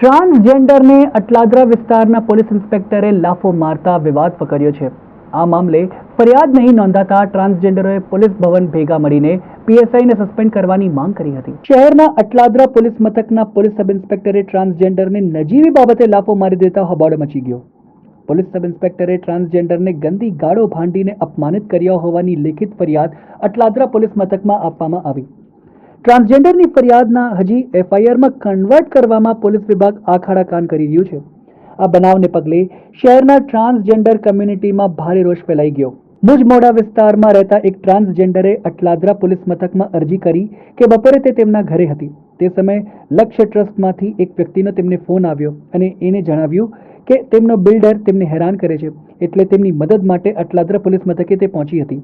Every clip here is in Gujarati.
ટ્રાન્સજેન્ડરને અટલાદરા વિસ્તારના પોલીસ ઇન્સ્પેક્ટરે લાફો મારતા વિવાદ પકડ્યો છે. આ મામલે ફરિયાદ નહીં નોંધાતા ટ્રાન્સજેન્ડરોએ પોલીસ ભવન ભેગા મળીને પીએસઆઈને સસ્પેન્ડ કરવાની માંગ કરી હતી. શહેરના અટલાદરા પોલીસ મથકના પોલીસ સબ ઇન્સ્પેક્ટરે ટ્રાન્સજેન્ડરને નજીવી બાબતે લાફો મારી દેતા હોબાળો મચી ગયો. પોલીસ સબ ઇન્સ્પેક્ટરે ટ્રાન્સજેન્ડરને ગંદી ગાળો ભાંડીને અપમાનિત કર્યા હોવાની લેખિત ફરિયાદ અટલાદરા પોલીસ મથકમાં આપવામાં આવી. ટ્રાન્સજેન્ડરની ફરિયાદના હજી એફઆઈઆરમાં કન્વર્ટ કરવામાં પોલીસ વિભાગ આખાડા કાન કરી રહ્યું છે. આ બનાવને પગલે શહેરના ટ્રાન્સજેન્ડર કમ્યુનિટીમાં ભારે રોષ ફેલાઈ ગયો. મુજમોડા વિસ્તારમાં રહેતા એક ટ્રાન્સજેન્ડરે અટલાદરા પોલીસ મથકમાં અરજી કરી કે બપોરે તે તેમના ઘરે હતી. તે સમયે લક્ષ્ય ટ્રસ્ટમાંથી એક વ્યક્તિનો તેમને ફોન આવ્યો અને એને જણાવ્યું કે તેમનો બિલ્ડર તેમને હેરાન કરે છે એટલે તેમની મદદ માટે અટલાદરા પોલીસ મથકે તે પહોંચી હતી.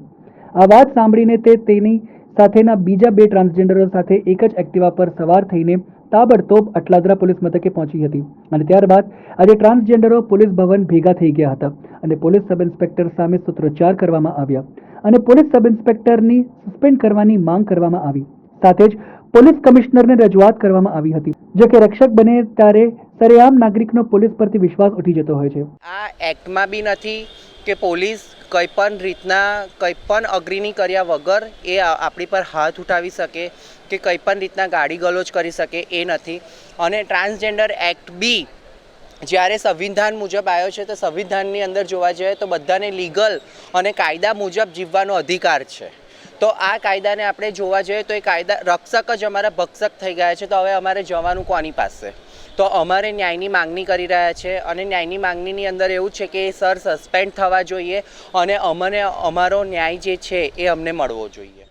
આ વાત સાંભળીને તે તેની સાથેના બીજા બે ટ્રાન્સજેન્ડરો સાથે એક જ એક્ટિવા પર સવાર થઈને તાબડતોબ અટલાદરા પોલીસ મથકે પહોંચી હતી. અને ત્યારબાદ આજે ટ્રાન્સજેન્ડરો પોલીસ ભવન ભેગા થઈ ગયા હતા અને પોલીસ સબ ઇન્સ્પેક્ટર સામે સૂત્રોચ્ચાર કરવામાં આવ્યા અને પોલીસ સબ ઇન્સ્પેક્ટરની સસ્પેન્ડ કરવાની માંગ કરવામાં આવી. સાથે જ પોલીસ કમિશનરને રજૂઆત કરવામાં આવી હતી. જો કે રક્ષક બને ત્યારે સરેઆમ નાગરિકનો પોલીસ પરથી વિશ્વાસ ઉઠી જતો હોય છે. આ એક્ટમાં બી નથી કે પોલીસ કંઈ પણ રીતના કંઈ પણ અગ્રિની કર્યા વગર એ આપણી પર હાથ ઉઠાવી શકે કે કંઈ પણ રીતના ગાડી ગલોચ કરી શકે એ નથી. અને ટ્રાન્સજેન્ડર એક્ટ બી જ્યારે સંવિધાન મુજબ આવ્યો છે, તો સંવિધાનની અંદર જોવા જઈએ તો બધાને લીગલ અને કાયદા મુજબ જીવવાનો અધિકાર છે. તો આ કાયદાને આપણે જોવા જઈએ તો એ કાયદા રક્ષક જ અમારા ભક્ષક થઈ ગયા છે. તો હવે અમારે જવાનું કોની પાસે? તો અમારે ન્યાયની માંગણી કરી રહ્યા છે અને ન્યાયની માંગણીની અંદર એવું છે કે એ સર સસ્પેન્ડ થવા જોઈએ અને અમને અમારો ન્યાય જે છે એ અમને મળવો જોઈએ.